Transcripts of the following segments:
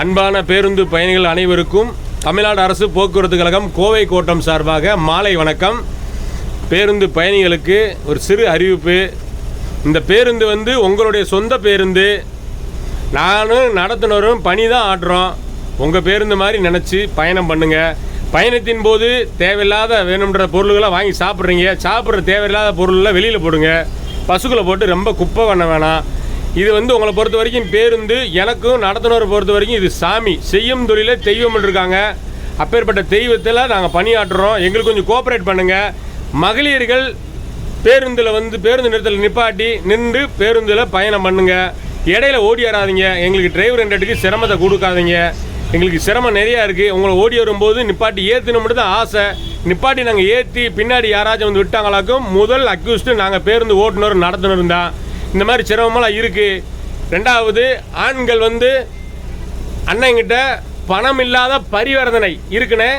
அன்பான பேருந்து பயணிகள் அனைவருக்கும் தமிழ்நாடு அரசு போக்குவரத்து கழகம் கோவை கோட்டம் சார்பாக மாலை வணக்கம். பேருந்து பயணிகளுக்கு ஒரு சிறு அறிவிப்பு. இந்த பேருந்து வந்து உங்களுடைய சொந்த பேருந்து. நானும் நடத்துனரும் பணி தான் ஆடுறோம். உங்கள் பேருந்து மாதிரி நினச்சி பயணம் பண்ணுங்கள் பயணத்தின் போது தேவையில்லாத வேணுன்ற பொருள்களை வாங்கி சாப்பிட்றீங்க. சாப்பிட்ற தேவையில்லாத பொருளெலாம் வெளியில் போடுங்க. பசுக்களை போட்டு ரொம்ப குப்பை பண்ண வேணாம். இது வந்து உங்களை பொறுத்த வரைக்கும் பேருந்து எனக்கும் நடத்துனரை பொறுத்த வரைக்கும் இது சாமி. செய்யும் தொழிலே தெய்வம் இருக்காங்க அப்பேற்பட்ட தெய்வத்தில் நாங்கள் பணியாற்றுறோம். எங்களுக்கு கொஞ்சம் கோஆப்ரேட் பண்ணுங்கள் மகளிர்கள் பேருந்தில் வந்து பேருந்து நிறுத்தத்தில் நிப்பாட்டி நின்று பேருந்தில் பயணம் பண்ணுங்கள் இடையில ஓடியாராதீங்க எங்களுக்கு டிரைவர் ரெண்டுக்கு சிரமத்தை கொடுக்காதீங்க. எங்களுக்கு சிரமம் நிறையா இருக்குது உங்களை ஓடி வரும்போது நிப்பாட்டி ஏற்றணும் தான் ஆசை. நிப்பாட்டி நாங்கள் ஏற்றி பின்னாடி யாராச்சும் வந்து விட்டாங்களாக்கும் முதல் அக்யூஸ்ட்டு நாங்கள் பேருந்து ஓட்டுநர் நடத்துனர் தான். இந்த மாதிரி சிரமமெல்லாம் இருக்குது ரெண்டாவது ஆண்கள் வந்து அண்ணங்கிட்ட பணம் இல்லாத பரிவர்த்தனை இருக்குன்னு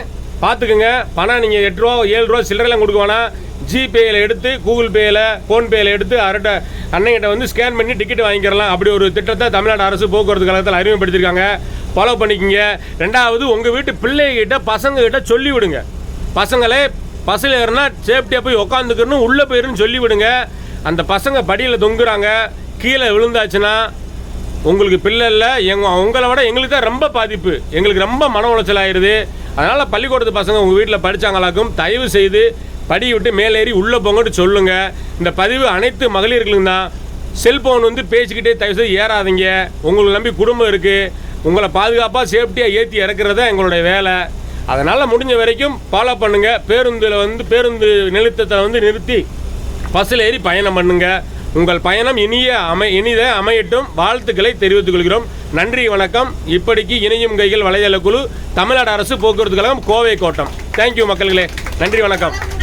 பார்த்துக்குங்க பணம் நீங்கள் எட்டு ரூபா ஏழு ரூபா சில்லறைலாம் கொடுக்க வேணாம். ஜிபேயில் எடுத்து கூகுள் பேயில் ஃபோன்பேயில் எடுத்து அரட்ட அண்ணங்கிட்ட வந்து ஸ்கேன் பண்ணி டிக்கெட் வாங்கிக்கிறலாம். அப்படி ஒரு திட்டத்தை தமிழ்நாடு அரசு போக்குவரத்து கழகத்தில் அறிமுகப்படுத்தியிருக்காங்க. ஃபாலோ பண்ணிக்கிங்க. ரெண்டாவது உங்கள் வீட்டு பிள்ளைகிட்ட பசங்ககிட்ட சொல்லி விடுங்க பசங்களே பஸ்ஸில் ஏறினா சேஃப்டியாக போய் உக்காந்துக்கணும் உள்ளே போயிருன்னு சொல்லி விடுங்க அந்த பசங்க படியில் தொங்குறாங்க கீழே விழுந்தாச்சுன்னா உங்களுக்கு பிள்ளை இல்லை எங்க உங்களை விட எங்களுக்கு தான் ரொம்ப பாதிப்பு. எங்களுக்கு ரொம்ப மன உளைச்சல் ஆயிடுது. அதனால் பள்ளிக்கூடத்து பசங்க உங்கள் வீட்டில் படித்தாங்களாக்கும் தயவு செய்து படி விட்டு மேலேறி உள்ளே போங்கன்னு சொல்லுங்கள் இந்த பதிவு அனைத்து மகளிர்களுக்கும் தான். செல்ஃபோன் வந்து பேசிக்கிட்டே தயவு செய்து ஏறாதீங்க. உங்களை நம்பி குடும்பம் இருக்குது உங்களை பாதுகாப்பாக சேஃப்டியாக ஏற்றி இறக்குறது தான் எங்களுடைய வேலை. அதனால் முடிஞ்ச வரைக்கும் ஃபாலோ பண்ணுங்கள் பேருந்தில் வந்து பேருந்து நிறுத்தத்தை வந்து நிறுத்தி பஸ்ஸில் ஏறி பயணம் பண்ணுங்க. உங்கள் பயணம் இனிய அமை இனித அமையட்டும். வாழ்த்துக்களை தெரிவித்துக் கொள்கிறோம். நன்றி வணக்கம். இப்படிக்கு இணையும் கைகள் வலைதள குழு தமிழ்நாடு அரசு போக்குவரத்து கழகம் கோவை கோட்டம். தேங்க்யூ மக்கள்களே நன்றி வணக்கம்.